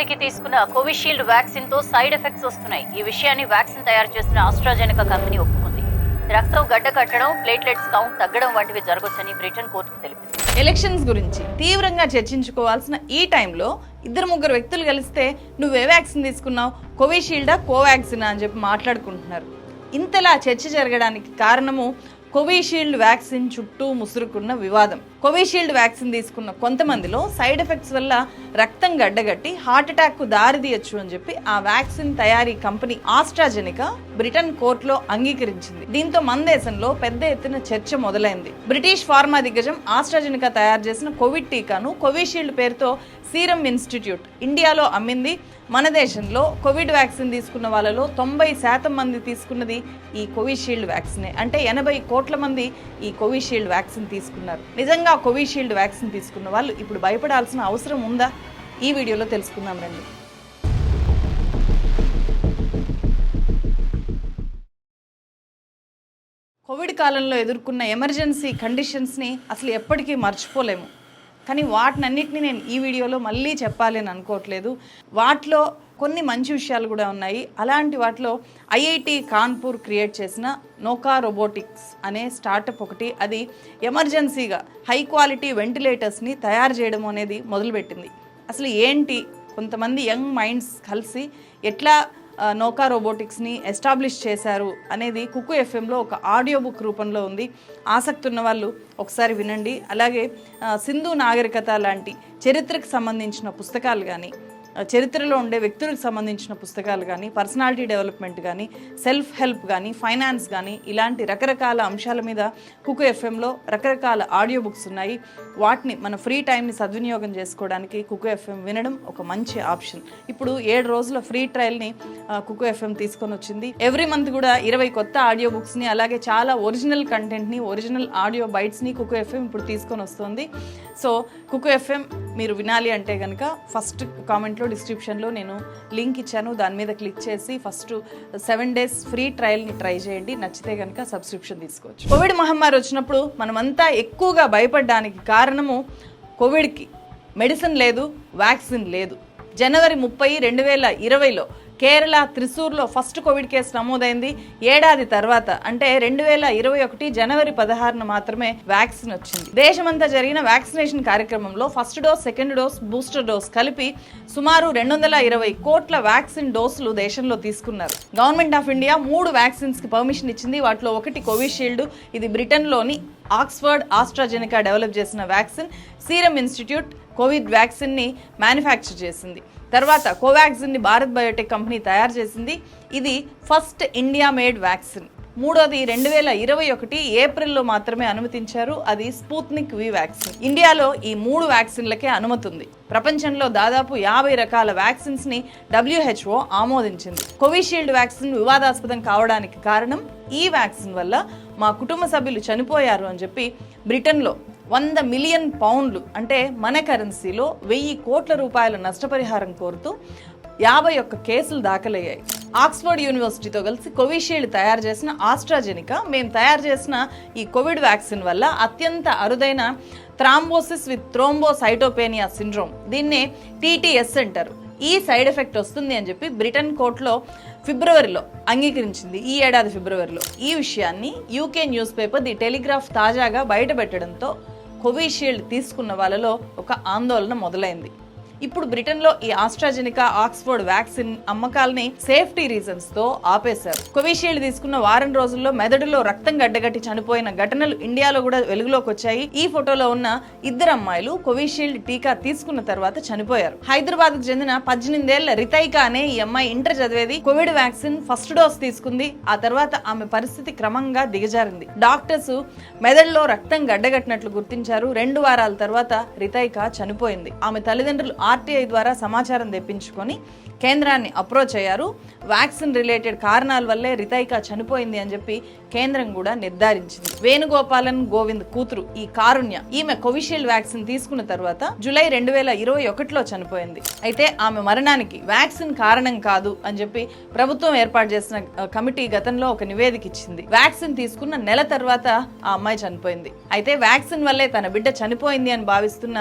Covid తీసుకున్న Covishield వ్యాక్సిన్తో side effects వస్తున్నాయి. ఈ విషయాన్ని వ్యాక్సిన్ తయారు చేసిన ఆస్ట్రాజెనికా కంపెనీ ఒప్పుకుంది. రక్తం గడ్డ కట్టడం ప్లేట్లెట్స్ కౌంట్ తగ్గడం వంటివి జరగొచ్చని బ్రిటన్ కోర్టుకు తెలిపింది. ఎలక్షన్స్ గురించి తీవ్రంగా చర్చించుకోవాల్సిన ఈ టైంలో ఇద్దరు ముగ్గురు వ్యక్తులు కలిస్తే నువ్వే వ్యాక్సిన్ తీసుకున్నావు కోవిషీల్డా కోవాక్సిన్ అని చెప్పి మాట్లాడుకుంటున్నారు. ఇంతలా చర్చ జరగడానికి కారణము కోవిషీల్డ్ వ్యాక్సిన్ చుట్టూ ముసురుకున్న వివాదం. కోవిషీల్డ్ వ్యాక్సిన్ తీసుకున్న కొంతమందిలో సైడ్ ఎఫెక్ట్స్ వల్ల రక్తం గడ్డగట్టి హార్ట్ అటాక్కు దారితీయొచ్చు అని చెప్పి ఆ వ్యాక్సిన్ తయారీ కంపెనీ ఆస్ట్రాజెనికా బ్రిటన్ కోర్టులో అంగీకరించింది. దీంతో మన దేశంలో పెద్ద ఎత్తున చర్చ మొదలైంది. బ్రిటిష్ ఫార్మా దిగ్గజం ఆస్ట్రాజెనికా తయారు చేసిన కోవిడ్ టీకాను కోవిషీల్డ్ పేరుతో సీరం ఇన్స్టిట్యూట్ ఇండియాలో అమ్మింది మన దేశంలో కోవిడ్ వ్యాక్సిన్ తీసుకున్న వాళ్ళలో తొంభై శాతం మంది తీసుకున్నది ఈ కోవిషీల్డ్ వ్యాక్సినే. అంటే ఎనభై కోట్ల మంది ఈ కోవిషీల్డ్ వ్యాక్సిన్ తీసుకున్నారు. నిజంగా కోవిషీల్డ్ వ్యాక్సిన్ తీసుకున్న వాళ్ళు ఇప్పుడు భయపడాల్సిన అవసరం ఉందా? ఈ వీడియోలో తెలుసుకుందాం రండి. కోవిడ్ కాలంలో ఎదుర్కొన్న ఎమర్జెన్సీ కండిషన్స్ని అసలు ఎప్పటికీ మర్చిపోలేము. కానీ వాటినన్నిటిని నేను ఈ వీడియోలో మళ్ళీ చెప్పాలి అని అనుకోవట్లేదు. వాటిలో కొన్ని మంచి విషయాలు కూడా ఉన్నాయి. అలాంటి వాటిలో ఐఐటి కాన్పూర్ క్రియేట్ చేసిన నోకా రోబోటిక్స్ అనే స్టార్టప్ ఒకటి అది ఎమర్జెన్సీగా హై క్వాలిటీ వెంటిలేటర్స్ని తయారు చేయడం అనేది మొదలుపెట్టింది. అసలు ఏంటి? కొంతమంది యంగ్ మైండ్స్ కలిసి ఎట్లా నౌకా రోబోటిక్స్ని ఎస్టాబ్లిష్ చేశారు అనేది కుక్కు ఎఫ్ఎంలో ఒక ఆడియో బుక్ రూపంలో ఉంది. ఆసక్తి ఉన్న వాళ్ళు ఒకసారి వినండి. అలాగే సింధు నాగరికత లాంటి చరిత్రకు సంబంధించిన పుస్తకాలు కానీ చరిత్రలో ఉండే వ్యక్తులకు సంబంధించిన పుస్తకాలు కానీ పర్సనాలిటీ డెవలప్మెంట్ కానీ సెల్ఫ్ హెల్ప్ కానీ ఫైనాన్స్ కానీ ఇలాంటి రకరకాల అంశాల మీద కుకు ఎఫ్ఎంలో రకరకాల ఆడియో బుక్స్ ఉన్నాయి. వాటిని మన ఫ్రీ టైంని సద్వినియోగం చేసుకోవడానికి కుకు ఎఫ్ఎం వినడం ఒక మంచి ఆప్షన్. ఇప్పుడు ఏడు రోజుల ఫ్రీ ట్రయల్ని కుకు ఎఫ్ఎం తీసుకొని వచ్చింది. ఎవ్రీ మంత్ కూడా ఇరవై కొత్త ఆడియో బుక్స్ని అలాగే చాలా ఒరిజినల్ కంటెంట్ని ఒరిజినల్ ఆడియో బైట్స్ని కుకు ఎఫ్ఎం ఇప్పుడు తీసుకొని వస్తుంది. సో కుకు ఎఫ్ఎం మీరు వినాలి అంటే కనుక ఫస్ట్ కామెంట్లో డిస్క్రిప్షన్లో నేను లింక్ ఇచ్చాను. దాని మీద క్లిక్ చేసి ఫస్ట్ సెవెన్ డేస్ ఫ్రీ ట్రయల్ని ట్రై చేయండి. నచ్చితే కనుక సబ్స్క్రిప్షన్ తీసుకోవచ్చు. కోవిడ్ మహమ్మారి వచ్చినప్పుడు మనమంతా ఎక్కువగా భయపడడానికి కారణము కోవిడ్కి. మెడిసిన్ లేదు వ్యాక్సిన్ లేదు. జనవరి ముప్పై రెండు వేల ఇరవైలో కేరళ త్రిశూర్లో ఫస్ట్ కోవిడ్ కేసు నమోదైంది. ఏడాది తర్వాత అంటే రెండు వేల ఇరవై ఒకటి జనవరి పదహారున మాత్రమే వ్యాక్సిన్ వచ్చింది. దేశమంతా జరిగిన వ్యాక్సినేషన్ కార్యక్రమంలో first dose second dose booster dose కలిపి సుమారు రెండు వందల ఇరవై కోట్ల వ్యాక్సిన్ డోసులు దేశంలో తీసుకున్నారు. గవర్నమెంట్ ఆఫ్ ఇండియా మూడు వ్యాక్సిన్స్కి పర్మిషన్ ఇచ్చింది. వాటిలో ఒకటి కోవిషీల్డ్ ఇది బ్రిటన్లోని ఆక్స్ఫర్డ్ ఆస్ట్రాజెనికా డెవలప్ చేసిన వ్యాక్సిన్ సీరం ఇన్స్టిట్యూట్ కోవిడ్ వ్యాక్సిన్ని మ్యానుఫ్యాక్చర్ చేసింది. తర్వాత కోవాక్సిన్ని భారత్ బయోటెక్ కంపెనీ తయారు చేసింది. ఇది ఫస్ట్ ఇండియా మేడ్ వ్యాక్సిన్. మూడోది రెండు వేల ఇరవై ఒకటి ఏప్రిల్లో మాత్రమే అనుమతించారు. అది స్పూత్నిక్ వి వ్యాక్సిన్. ఇండియాలో ఈ మూడు వ్యాక్సిన్లకే అనుమతి ఉంది ప్రపంచంలో దాదాపు యాభై రకాల వ్యాక్సిన్స్ని డబ్ల్యూహెచ్ఓ ఆమోదించింది. కోవిషీల్డ్ వ్యాక్సిన్ వివాదాస్పదం కావడానికి కారణం ఈ వ్యాక్సిన్ వల్ల మా కుటుంబ సభ్యులు చనిపోయారు అని చెప్పి బ్రిటన్లో వంద మిలియన్ పౌండ్లు అంటే మన కరెన్సీలో వెయ్యి కోట్ల రూపాయల నష్టపరిహారం కోరుతూ యాభై ఒక్క కేసులు దాఖలయ్యాయి. ఆక్స్ఫర్డ్ యూనివర్సిటీతో కలిసి కోవిషీల్డ్ తయారు చేసిన ఆస్ట్రాజెనికా మేము తయారు చేసిన ఈ కోవిడ్ వ్యాక్సిన్ వల్ల అత్యంత అరుదైన థ్రాంబోసిస్ విత్ థ్రోంబోసైటోపేనియా సిండ్రోమ్ దీన్నే టీటీఎస్ అంటారు. ఈ సైడ్ ఎఫెక్ట్ వస్తుంది అని చెప్పి బ్రిటన్ కోర్టులో ఫిబ్రవరిలో అంగీకరించింది ఈ ఏడాది ఫిబ్రవరిలో. ఈ విషయాన్ని UK news paper the Telegraph తాజాగా బయటపెట్టడంతో కోవిషీల్డ్ తీసుకున్న వాళ్ళలో ఒక ఆందోళన మొదలైంది. ఇప్పుడు బ్రిటన్లో ఈ ఆస్ట్రాజెనికా ఆక్స్ఫర్డ్ వ్యాక్సిన్ అమ్మకాలని సేఫ్టీ రీజన్స్తో ఆపేశారు. కోవిషీల్డ్ తీసుకున్న వారం రోజుల్లో మెదడులో రక్తం గడ్డగట్టి చనిపోయిన ఘటనలు ఇండియాలో కూడా వెలుగులోకి వచ్చాయి ఈ ఫోటోలో ఉన్న ఇద్దరు అమ్మాయిలు కోవిషీల్డ్ టీకా తీసుకున్న తర్వాత చనిపోయారు. హైదరాబాద్కు చెందిన పద్దెనిమిదేళ్ళ రితైకా అనే ఈ అమ్మాయి ఇంటర్ చదివేది కోవిడ్ వ్యాక్సిన్ ఫస్ట్ డోస్ తీసుకుంది. ఆ తర్వాత ఆమె పరిస్థితి క్రమంగా దిగజారింది. డాక్టర్స్ మెదడులో రక్తం గడ్డగట్టినట్లు గుర్తించారు. రెండు వారాల తర్వాత రితైక చనిపోయింది. ఆమె తల్లిదండ్రులు ఆర్టీఐ ద్వారా సమాచారం తెప్పించుకొని కేంద్రాన్ని అప్రోచ్ అయ్యారు. వ్యాక్సిన్ రిలేటెడ్ కారణాల వల్లే రితైక చనిపోయింది అని చెప్పి కేంద్రం కూడా నిర్ధారించింది. వేణుగోపాలన్ గోవింద్ కూతురు ఈ కారుణ్య ఈమె కోవిషీల్డ్ వ్యాక్సిన్ తీసుకున్న తర్వాత జూలై రెండు వేల ఇరవై ఒకటిలో చనిపోయింది. అయితే ఆమె మరణానికి వ్యాక్సిన్ కారణం కాదు అని చెప్పి ప్రభుత్వం ఏర్పాటు చేసిన కమిటీ గతంలో ఒక నివేదిక ఇచ్చింది. వ్యాక్సిన్ తీసుకున్న నెల తర్వాత ఆ అమ్మాయి చనిపోయింది. అయితే వ్యాక్సిన్ వల్లే తన బిడ్డ చనిపోయింది అని భావిస్తున్న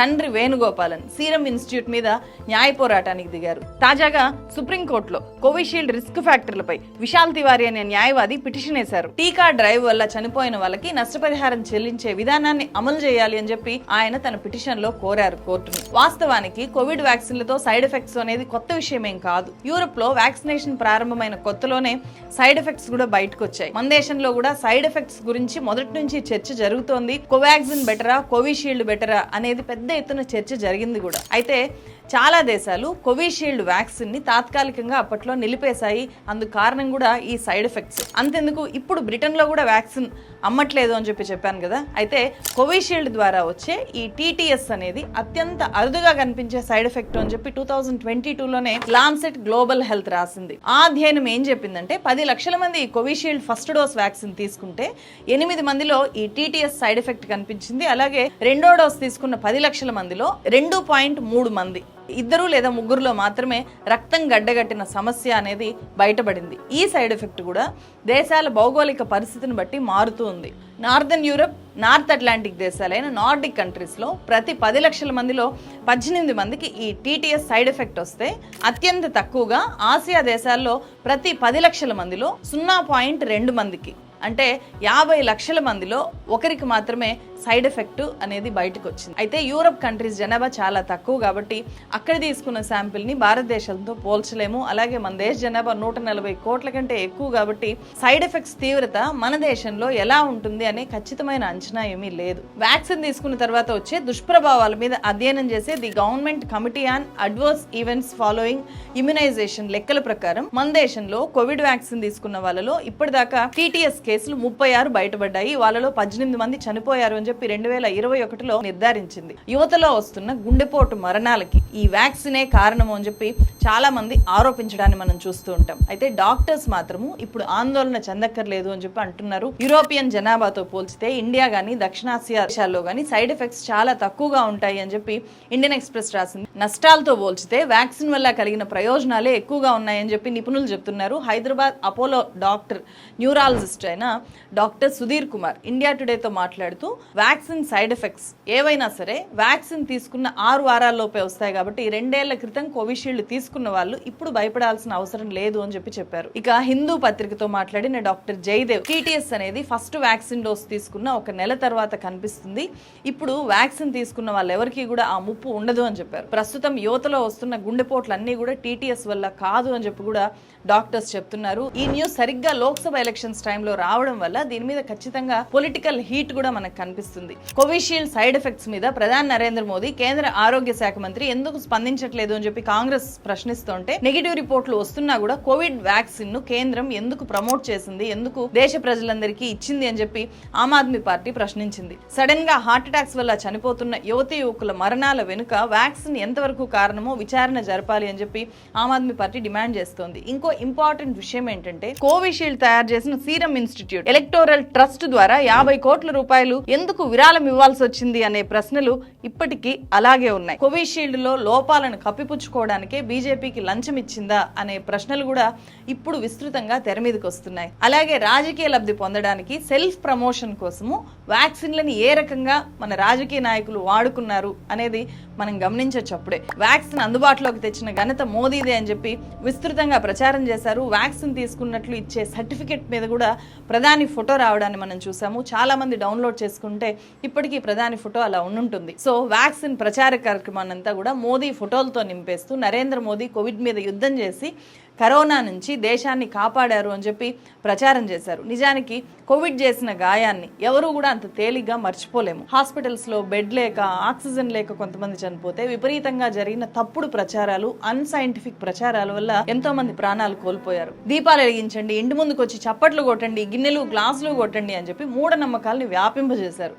తండ్రి వేణుగోపాలన్ సీరం ఇన్స్టిట్యూట్ మీద న్యాయ పోరాటానికి దిగారు. తాజాగా సుప్రీంకోర్టులో కోవిషీల్డ్ రిస్క్ ఫ్యాక్టర్లపై విశాల్ తివారీ అనే న్యాయవాది పిటిషన్ వేశారు. టీకా డ్రైవ్ వల్ల చనిపోయిన వాళ్ళకి నష్టపరిహారం చెల్లించే విధానాన్ని అమలు చేయాలి అని చెప్పి ఆయన తన పిటిషన్లో కోరారు కోర్టును. వాస్తవానికి కోవిడ్ వ్యాక్సిన్లతో సైడ్ ఎఫెక్ట్స్ అనేది కొత్త విషయం ఏం కాదు. యూరప్లో వ్యాక్సినేషన్ ప్రారంభమైన కొత్తలోనే సైడ్ ఎఫెక్ట్స్ కూడా బయటకు వచ్చాయి మన దేశంలో కూడా సైడ్ ఎఫెక్ట్స్ గురించి మొదటి నుంచి చర్చ జరుగుతోంది. కోవాక్సిన్ బెటరా కోవిషీల్డ్ బెటరా అనేది పెద్ద ఎత్తున చర్చ జరిగింది కూడా. అయితే చాలా దేశాలు కోవిషీల్డ్ వ్యాక్సిన్ని తాత్కాలికంగా అప్పట్లో నిలిపేశాయి. అందుకు కారణం కూడా ఈ సైడ్ ఎఫెక్ట్స్. అంతెందుకు? ఇప్పుడు బ్రిటన్లో కూడా వ్యాక్సిన్ అమ్మట్లేదు అని చెప్పి చెప్పాను కదా. అయితే కోవిషీల్డ్ ద్వారా వచ్చే ఈ టీటీఎస్ అనేది అత్యంత అరుదుగా కనిపించే సైడ్ ఎఫెక్ట్ అని చెప్పి టూ థౌజండ్ ట్వంటీ టూలోనే లాన్సెట్ గ్లోబల్ హెల్త్ రాసింది. ఆ అధ్యయనం ఏం చెప్పిందంటే పది లక్షల మంది ఈ కోవిషీల్డ్ ఫస్ట్ డోస్ వ్యాక్సిన్ తీసుకుంటే ఎనిమిది మందిలో ఈ టీటీఎస్ సైడ్ ఎఫెక్ట్ కనిపించింది. అలాగే రెండో డోస్ తీసుకున్న పది లక్షల మందిలో రెండు పాయింట్ మూడు మంది. ఇద్దరు లేదా ముగ్గురులో మాత్రమే రక్తం గడ్డగట్టిన సమస్య అనేది బయటపడింది. ఈ సైడ్ ఎఫెక్ట్ కూడా దేశాల భౌగోళిక పరిస్థితిని బట్టి మారుతూ ఉంది. నార్థన్ యూరప్ నార్త్ అట్లాంటిక్ దేశాలైన నార్డిక్ కంట్రీస్లో ప్రతి పది లక్షల మందిలో పద్దెనిమిది మందికి ఈ టీటీఎస్ సైడ్ ఎఫెక్ట్ వస్తే అత్యంత తక్కువగా ఆసియా దేశాల్లో ప్రతి పది లక్షల మందిలో సున్నా పాయింట్ రెండు మందికి అంటే యాభై లక్షల మందిలో ఒకరికి మాత్రమే సైడ్ ఎఫెక్ట్ అనేది బయటకు వచ్చింది అయితే యూరప్ కంట్రీస్ జనాభా చాలా తక్కువ కాబట్టి అక్కడ తీసుకున్న శాంపిల్ని భారతదేశంతో పోల్చలేము. అలాగే మన దేశ జనాభా నూట నలభై కోట్ల కంటే ఎక్కువ కాబట్టి సైడ్ ఎఫెక్ట్స్ తీవ్రత మన దేశంలో ఎలా ఉంటుంది అనే ఖచ్చితమైన అంచనా ఏమీ లేదు. వ్యాక్సిన్ తీసుకున్న తర్వాత వచ్చే దుష్ప్రభావాల మీద అధ్యయనం చేసే the government committee on adverse events following immunisation లెక్కల ప్రకారం మన దేశంలో కోవిడ్ వ్యాక్సిన్ తీసుకున్న వాళ్ళలో ఇప్పటిదాకా టీటీఎస్ కేసులు ముప్పై ఆరు బయటపడ్డాయి. వాళ్ళలో పద్దెనిమిది మంది చనిపోయారు అని చెప్పి రెండు వేల ఇరవై ఒకటిలో నిర్ధారించింది. యువతలో వస్తున్న గుండెపోటు మరణాలకి ఈ వ్యాక్సినే కారణం అని చెప్పి చాలా మంది ఆరోపించడాన్ని మనం చూస్తూ ఉంటాం. అయితే డాక్టర్స్ మాత్రము ఇప్పుడు ఆందోళన చెందక్కర్లేదు అని చెప్పి అంటున్నారు. యూరోపియన్ జనాభాతో పోల్చితే ఇండియా గానీ దక్షిణాసియా దేశాల్లో గానీ సైడ్ ఎఫెక్ట్స్ చాలా తక్కువగా ఉంటాయి అని చెప్పి ఇండియన్ ఎక్స్ప్రెస్ రాసింది. నష్టాలతో పోల్చితే వ్యాక్సిన్ వల్ల కలిగిన ప్రయోజనాలే ఎక్కువగా ఉన్నాయని చెప్పి నిపుణులు చెప్తున్నారు. హైదరాబాద్ అపోలో డాక్టర్ న్యూరాలజిస్ట్ అయిన డాక్టర్ సుధీర్ కుమార్ ఇండియా టుడేతో మాట్లాడుతూ వ్యాక్సిన్ సైడ్ ఎఫెక్ట్స్ ఏవైనా సరే వ్యాక్సిన్ తీసుకున్న ఆరు వారాల్లోపే వస్తాయి కాబట్టి రెండేళ్ళ క్రితం కోవిషీల్డ్ తీసుకున్న వాళ్ళు ఇప్పుడు భయపడాల్సిన అవసరం లేదు అని చెప్పి చెప్పారు. ఇక హిందూ పత్రికతో మాట్లాడిన డాక్టర్ జయదేవ్ టీటీఎస్ అనేది ఫస్ట్ వ్యాక్సిన్ డోస్ తీసుకున్న ఒక నెల తర్వాత కనిపిస్తుంది. ఇప్పుడు వ్యాక్సిన్ తీసుకున్న వాళ్ళెవరికి కూడా ఆ ముప్పు ఉండదు అని చెప్పారు. ప్రస్తుతం యువతలో వస్తున్న గుండెపోట్లు అన్ని కూడా టీటీఎస్ వల్ల కాదు అని చెప్పి కూడా డాక్టర్స్ చెప్తున్నారు. ఈ న్యూస్ సరిగ్గా లోక్సభ ఎలక్షన్స్ టైంలో రావడం వల్ల దీని మీద ఖచ్చితంగా పొలిటికల్ హీట్ కూడా మనకు కనిపిస్తుంది. కోవిషీల్డ్ సైడ్ ఎఫెక్ట్స్ మీద ప్రధాని నరేంద్ర మోదీ కేంద్ర ఆరోగ్య శాఖ మంత్రి ఎందుకు స్పందించట్లేదు అని చెప్పి కాంగ్రెస్ ప్రశ్నిస్తుంటే నెగిటివ్ రిపోర్ట్లు వస్తున్నా కూడా కోవిడ్ వ్యాక్సిన్ను కేంద్రం ఎందుకు ప్రమోట్ చేసింది ఎందుకు దేశ ప్రజలందరికీ ఇచ్చింది అని చెప్పి ఆమ్ ఆద్మీ పార్టీ ప్రశ్నించింది. సడన్గా హార్ట్ అటాక్స్ వల్ల చనిపోతున్న యువతి యువకుల మరణాల వెనుక వ్యాక్సిన్ ఎంతవరకు కారణమో విచారణ జరపాలి అని చెప్పి ఆమ్ ఆద్మీ పార్టీ డిమాండ్ చేస్తోంది. ఇంకో ఇంపార్టెంట్ విషయం ఏంటంటే కోవిషీల్డ్ తయారు చేసిన సీరం ఇన్స్టిట్యూట్ ఎలక్టోరల్ ట్రస్ట్ ద్వారా యాభై కోట్ల రూపాయలు ఎందుకు విరాళం ఇవ్వాల్సి వచ్చింది అనే ప్రశ్నలు ఇప్పటికీ అలాగే ఉన్నాయి. కోవిషీల్డ్లో లోపాలను కప్పిపుచ్చుకోవడానికే బీజేపీకి లంచం ఇచ్చిందా అనే ప్రశ్నలు కూడా ఇప్పుడు విస్తృతంగా తెర మీదకి వస్తున్నాయి అలాగే రాజకీయ లబ్ధి పొందడానికి సెల్ఫ్ ప్రమోషన్ కోసము వ్యాక్సిన్లని ఏ రకంగా మన రాజకీయ నాయకులు వాడుకున్నారు అనేది మనం గమనించవచ్చు అప్పుడే వ్యాక్సిన్ అందుబాటులోకి తెచ్చిన ఘనత మోదీదే అని చెప్పి విస్తృతంగా ప్రచారం చేశారు. వ్యాక్సిన్ తీసుకున్నట్లు ఇచ్చే సర్టిఫికెట్ మీద కూడా ప్రధాని ఫోటో రావడాన్ని మనం చూసాము. చాలా మంది డౌన్లోడ్ చేసుకుంటే ఇప్పటికీ ప్రధాని ఫోటో అలా ఉండుంటుంది. సో వ్యాక్సిన్ ప్రచార కార్యక్రమాన్ని అంతా కూడా మోదీ ఫోటోలతో నింపేస్తూ నరేంద్ర మోదీ కోవిడ్ మీద యుద్ధం చేసి కరోనా నుంచి దేశాన్ని కాపాడారు అని చెప్పి ప్రచారం చేశారు నిజానికి కోవిడ్ చేసిన గాయాన్ని ఎవరు కూడా అంత తేలిగ్గా మర్చిపోలేము హాస్పిటల్స్లో బెడ్ లేక ఆక్సిజన్ లేక కొంతమంది చనిపోతే విపరీతంగా జరిగిన తప్పుడు ప్రచారాలు అన్సైంటిఫిక్ ప్రచారాల వల్ల ఎంతో మంది ప్రాణాలు కోల్పోయారు దీపాలు వెలిగించండి ఇంటి ముందుకు వచ్చి చప్పట్లు కొట్టండి గిన్నెలు గ్లాసులు కొట్టండి అని చెప్పి మూఢనమ్మకాల్ని వ్యాపింపజేశారు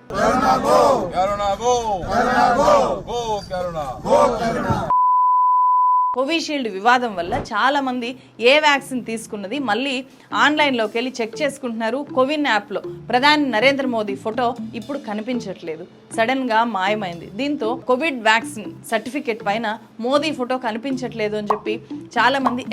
కోవిషీల్డ్ వివాదం వల్ల చాలా మంది ఏ వ్యాక్సిన్ తీసుకున్నది మళ్ళీ ఆన్లైన్లోకి వెళ్ళి చెక్ చేసుకుంటున్నారు. కోవిన్ యాప్లో ప్రధాని నరేంద్ర మోదీ ఫోటో ఇప్పుడు కనిపించట్లేదు. సడన్గా మాయమైంది. దీంతో కోవిడ్ వ్యాక్సిన్ సర్టిఫికేట్ పైన మోదీ ఫోటో కనిపించట్లేదు అని చెప్పి చాలా మంది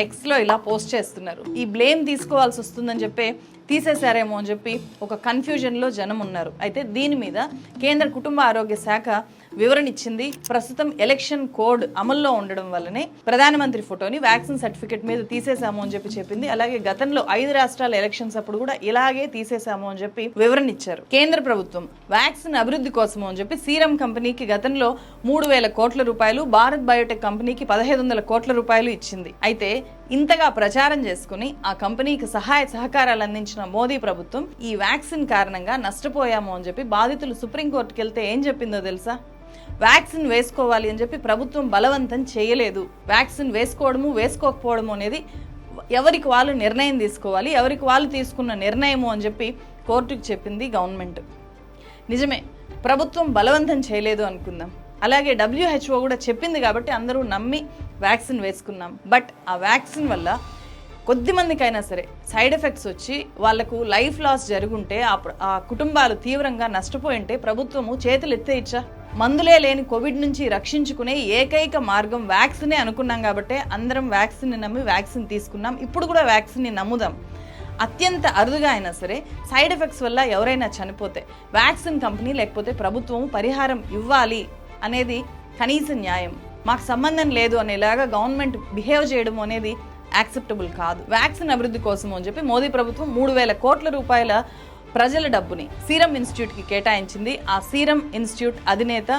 ఇలా పోస్ట్ చేస్తున్నారు. ఈ బ్లేమ్ తీసుకోవాల్సి వస్తుందని చెప్పి తీసేశారేమో అని చెప్పి ఒక కన్ఫ్యూజన్లో జనం ఉన్నారు. అయితే దీని మీద కేంద్ర కుటుంబ ఆరోగ్య శాఖ వివరణ ఇచ్చింది. ప్రస్తుతం ఎలక్షన్ కోడ్ అమల్లో ఉండడం వల్లనే ప్రధానమంత్రి ఫోటోని వ్యాక్సిన్ సర్టిఫికేట్ మీద తీసేశాము అని చెప్పి చెప్పింది. అలాగే గతంలో ఐదు రాష్ట్రాల ఎలక్షన్స్ అప్పుడు కూడా ఇలాగే తీసేశాము అని చెప్పి వివరణ ఇచ్చారు. కేంద్ర ప్రభుత్వం వ్యాక్సిన్ అభివృద్ధి కోసము అని చెప్పి సీరం కంపెనీకి గతంలో మూడు వేల కోట్ల రూపాయలు భారత్ బయోటెక్ కంపెనీకి పదహైదు వందల కోట్ల రూపాయలు ఇచ్చింది. అయితే ఇంతగా ప్రచారం చేసుకుని ఆ కంపెనీకి సహాయ సహకారాలు అందించిన మోదీ ప్రభుత్వం ఈ వ్యాక్సిన్ కారణంగా నష్టపోయాము అని చెప్పి బాధితులు సుప్రీంకోర్టుకి వెళ్తే ఏం చెప్పిందో తెలుసా? వ్యాక్సిన్ వేసుకోవాలి అని చెప్పి ప్రభుత్వం బలవంతం చేయలేదు. వ్యాక్సిన్ వేసుకోవడము వేసుకోకపోవడము అనేది ఎవరికి వాళ్ళు నిర్ణయం తీసుకోవాలి ఎవరికి వాళ్ళు తీసుకున్న నిర్ణయము అని చెప్పి కోర్టుకు చెప్పింది గవర్నమెంట్. నిజమే ప్రభుత్వం బలవంతం చేయలేదు అనుకుందాం. అలాగే డబ్ల్యూహెచ్ఓ కూడా చెప్పింది కాబట్టి అందరూ నమ్మి వ్యాక్సిన్ వేసుకున్నాం. బట్ ఆ వ్యాక్సిన్ వల్ల కొద్ది మందికైనా సరే సైడ్ ఎఫెక్ట్స్ వచ్చి వాళ్ళకు లైఫ్ లాస్ జరుగుంటే ఆ ఆ కుటుంబాలు తీవ్రంగా నష్టపోయింటే ప్రభుత్వము చేతులు ఎత్తే ఇచ్చా? మందులే లేని కోవిడ్ నుంచి రక్షించుకునే ఏకైక మార్గం వ్యాక్సినే అనుకున్నాం కాబట్టి అందరం వ్యాక్సిన్ని నమ్మి వ్యాక్సిన్ తీసుకున్నాం. ఇప్పుడు కూడా వ్యాక్సిన్ని నమ్ముదాం. అత్యంత అరుదుగా అయినా సరే సైడ్ ఎఫెక్ట్స్ వల్ల ఎవరైనా చనిపోతే వ్యాక్సిన్ కంపెనీ లేకపోతే ప్రభుత్వం పరిహారం ఇవ్వాలి అనేది కనీస న్యాయం. మాకు సంబంధం లేదు అనేలాగా గవర్నమెంట్ బిహేవ్ చేయడం అనేది యాక్సెప్టబుల్ కాదు. వ్యాక్సిన్ అభివృద్ధి కోసం అని చెప్పి మోదీ ప్రభుత్వం మూడు వేల కోట్ల రూపాయల ప్రజల డబ్బుని సీరం ఇన్స్టిట్యూట్కి కేటాయించింది. ఆ సీరం ఇన్స్టిట్యూట్ అధినేత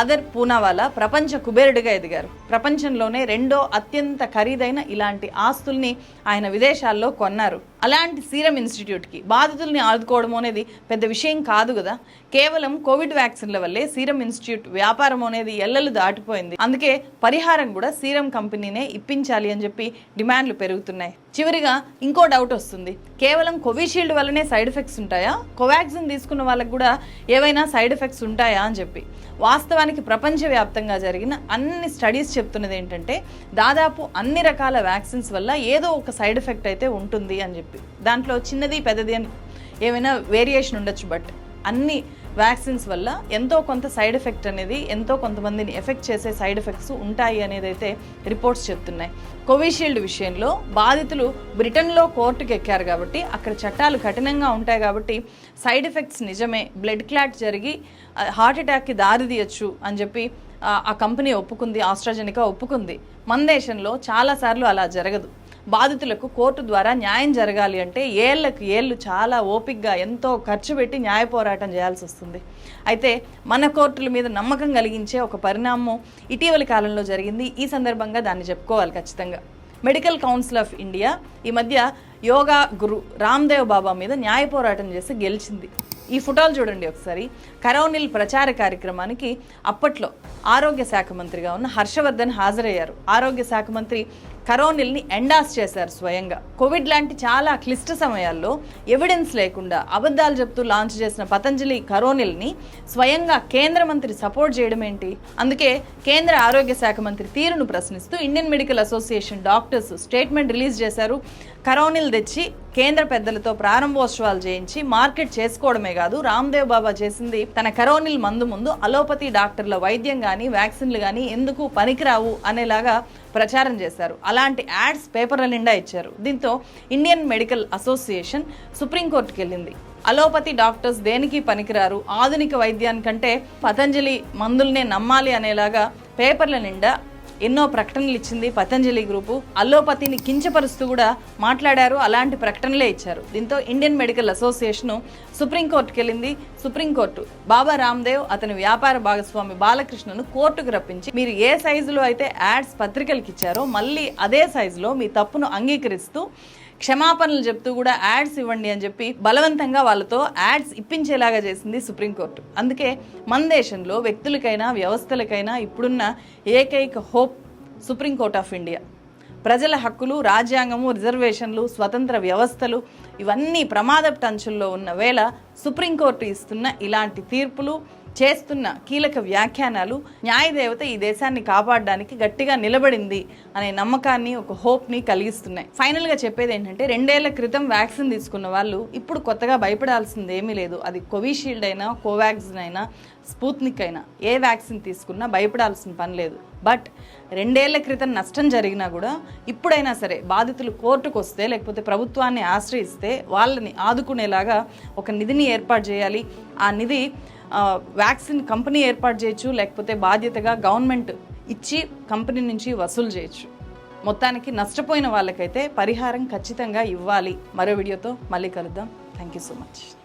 ఆదర్ పూనావాలా ప్రపంచ కుబేరుడిగా ఎదిగారు. ప్రపంచంలోనే రెండో అత్యంత ఖరీదైన ఇలాంటి ఆస్తుల్ని ఆయన విదేశాల్లో కొన్నారు. అలాంటి సీరం ఇన్స్టిట్యూట్కి బాధితుల్ని ఆదుకోవడం అనేది పెద్ద విషయం కాదు కదా. కేవలం కోవిడ్ వ్యాక్సిన్ల వల్లే సీరం ఇన్స్టిట్యూట్ వ్యాపారం అనేది ఎల్లలు దాటిపోయింది. అందుకే పరిహారం కూడా సీరం కంపెనీనే ఇప్పించాలి అని చెప్పి డిమాండ్లు పెరుగుతున్నాయి. చివరిగా ఇంకో డౌట్ వస్తుంది. కేవలం కోవిషీల్డ్ వల్లనే సైడ్ ఎఫెక్ట్స్ ఉంటాయా? కోవాక్సిన్ తీసుకున్న వాళ్ళకు కూడా ఏవైనా సైడ్ ఎఫెక్ట్స్ ఉంటాయా అని చెప్పి. వాస్తవానికి ప్రపంచవ్యాప్తంగా జరిగిన అన్ని స్టడీస్ చెప్తున్నది ఏంటంటే దాదాపు అన్ని రకాల వ్యాక్సిన్స్ వల్ల ఏదో ఒక సైడ్ ఎఫెక్ట్ అయితే ఉంటుంది అని చెప్పి. దాంట్లో చిన్నది పెద్దది అని ఏమైనా వేరియేషన్ ఉండొచ్చు బట్ అన్ని వ్యాక్సిన్స్ వల్ల ఎంతో కొంత సైడ్ ఎఫెక్ట్ అనేది ఎంతో కొంతమందిని ఎఫెక్ట్ చేసే సైడ్ ఎఫెక్ట్స్ ఉంటాయి అనేది అయితే రిపోర్ట్స్ చెప్తున్నాయి. కోవిషీల్డ్ విషయంలో బాధితులు బ్రిటన్లో కోర్టుకు ఎక్కారు కాబట్టి అక్కడ చట్టాలు కఠినంగా ఉంటాయి కాబట్టి సైడ్ ఎఫెక్ట్స్ నిజమే. బ్లడ్ క్లాట్ జరిగి హార్ట్ అటాక్కి దారి తీయచ్చు అని చెప్పి ఆ- కంపెనీ ఒప్పుకుంది ఆస్ట్రాజెనికా ఒప్పుకుంది. మన దేశంలో చాలాసార్లు అలా జరగదు. బాధితులకు కోర్టు ద్వారా న్యాయం జరగాలి అంటే ఏళ్ళకు ఏళ్ళు చాలా ఓపిక్గా ఎంతో ఖర్చు పెట్టి న్యాయ పోరాటం చేయాల్సి వస్తుంది. అయితే మన కోర్టుల మీద నమ్మకం కలిగించే ఒక పరిణామం ఇటీవలి కాలంలో జరిగింది. ఈ సందర్భంగా దాన్ని చెప్పుకోవాలి ఖచ్చితంగా. మెడికల్ కౌన్సిల్ ఆఫ్ ఇండియా ఈ మధ్య యోగా గురు రామ్దేవ్ బాబా మీద న్యాయ పోరాటం చేసి గెలిచింది. ఈ ఫోటోలు చూడండి ఒకసారి. కరోనిల్ ప్రచార కార్యక్రమానికి అప్పట్లో ఆరోగ్య శాఖ మంత్రిగా ఉన్న హర్షవర్ధన్ హాజరయ్యారు. ఆరోగ్య శాఖ మంత్రి కరోనిల్ని ఎండాస్ చేశారు స్వయంగా. కోవిడ్ లాంటి చాలా క్లిష్ట సమయాల్లో ఎవిడెన్స్ లేకుండా అబద్ధాలు చెప్తూ లాంచ్ చేసిన పతంజలి కరోనిల్ని స్వయంగా కేంద్ర మంత్రి సపోర్ట్ చేయడం ఏంటి? అందుకే కేంద్ర ఆరోగ్య శాఖ మంత్రి తీరును ప్రశ్నిస్తూ Indian Medical Association doctors statement release చేశారు. కరోనిల్ తెచ్చి కేంద్ర పెద్దలతో ప్రారంభోత్సవాలు చేయించి మార్కెట్ చేసుకోవడమే కాదు రామ్దేవ్ బాబా చేసింది తన కరోనిల్ మందు ముందు అలోపతి డాక్టర్ల వైద్యం కానీ వ్యాక్సిన్లు కానీ ఎందుకు పనికిరావు అనేలాగా ప్రచారం చేశారు. అలాంటి యాడ్స్ పేపర్ల నిండా ఇచ్చారు. దీంతో ఇండియన్ మెడికల్ అసోసియేషన్ సుప్రీంకోర్టుకి వెళ్ళింది అలోపతి డాక్టర్స్ దేనికి పనికిరారు? ఆధునిక వైద్యానికంటే పతంజలి మందుల్నే నమ్మాలి అనేలాగా పేపర్ల నిండా ఎన్నో ప్రకటనలు ఇచ్చింది పతంజలి గ్రూపు. అల్లోపతిని కించపరుస్తూ కూడా మాట్లాడారు. అలాంటి ప్రకటనలే ఇచ్చారు. దీంతో ఇండియన్ మెడికల్ అసోసియేషన్ సుప్రీంకోర్టుకు వెళ్ళింది సుప్రీంకోర్టు బాబా రామ్దేవ్ అతని వ్యాపార భాగస్వామి బాలకృష్ణను కోర్టుకు రప్పించి మీరు ఏ సైజులో అయితే యాడ్స్ పత్రికలకు ఇచ్చారో మళ్ళీ అదే సైజులో మీ తప్పును అంగీకరిస్తూ క్షమాపణలు చెప్తూ కూడా యాడ్స్ ఇవ్వండి అని చెప్పి బలవంతంగా వాళ్ళతో యాడ్స్ ఇప్పించేలాగా చేసింది సుప్రీంకోర్టు. అందుకే మన దేశంలో వ్యక్తులకైనా వ్యవస్థలకైనా ఇప్పుడున్న ఏకైక హోప్ సుప్రీంకోర్ట్ ఆఫ్ ఇండియా. ప్రజల హక్కులు రాజ్యాంగము రిజర్వేషన్లు స్వతంత్ర వ్యవస్థలు ఇవన్నీ ప్రమాదపు టంచుల్లో ఉన్న వేళ సుప్రీంకోర్టు ఇస్తున్న ఇలాంటి తీర్పులు చేస్తున్న కీలక వ్యాఖ్యానాలు న్యాయదేవత ఈ దేశాన్ని కాపాడడానికి గట్టిగా నిలబడింది అనే నమ్మకాన్ని ఒక హోప్ని కలిగిస్తున్నాయి. ఫైనల్గా చెప్పేది ఏంటంటే రెండేళ్ళ క్రితం వ్యాక్సిన్ తీసుకున్న వాళ్ళు ఇప్పుడు కొత్తగా భయపడాల్సింది ఏమీ లేదు. అది కోవిషీల్డ్ అయినా కోవాక్సిన్ అయినా స్పూత్నిక్ అయినా. ఏ వ్యాక్సిన్ తీసుకున్నా భయపడాల్సిన పని లేదు. బట్ రెండేళ్ళ క్రితం నష్టం జరిగినా కూడా ఇప్పుడైనా సరే బాధితులు కోర్టుకు వస్తే లేకపోతే ప్రభుత్వాన్ని ఆశ్రయిస్తే వాళ్ళని ఆదుకునేలాగా ఒక నిధిని ఏర్పాటు చేయాలి. ఆ నిధి వ్యాక్సిన్ కంపెనీ ఏర్పాటు చేయొచ్చు లేకపోతే బాధ్యతగా గవర్నమెంట్ ఇచ్చి కంపెనీ నుంచి వసూలు చేయొచ్చు. మొత్తానికి నష్టపోయిన వాళ్ళకైతే పరిహారం ఖచ్చితంగా ఇవ్వాలి. మరో వీడియోతో మళ్ళీ కలుద్దాం. Thank you so much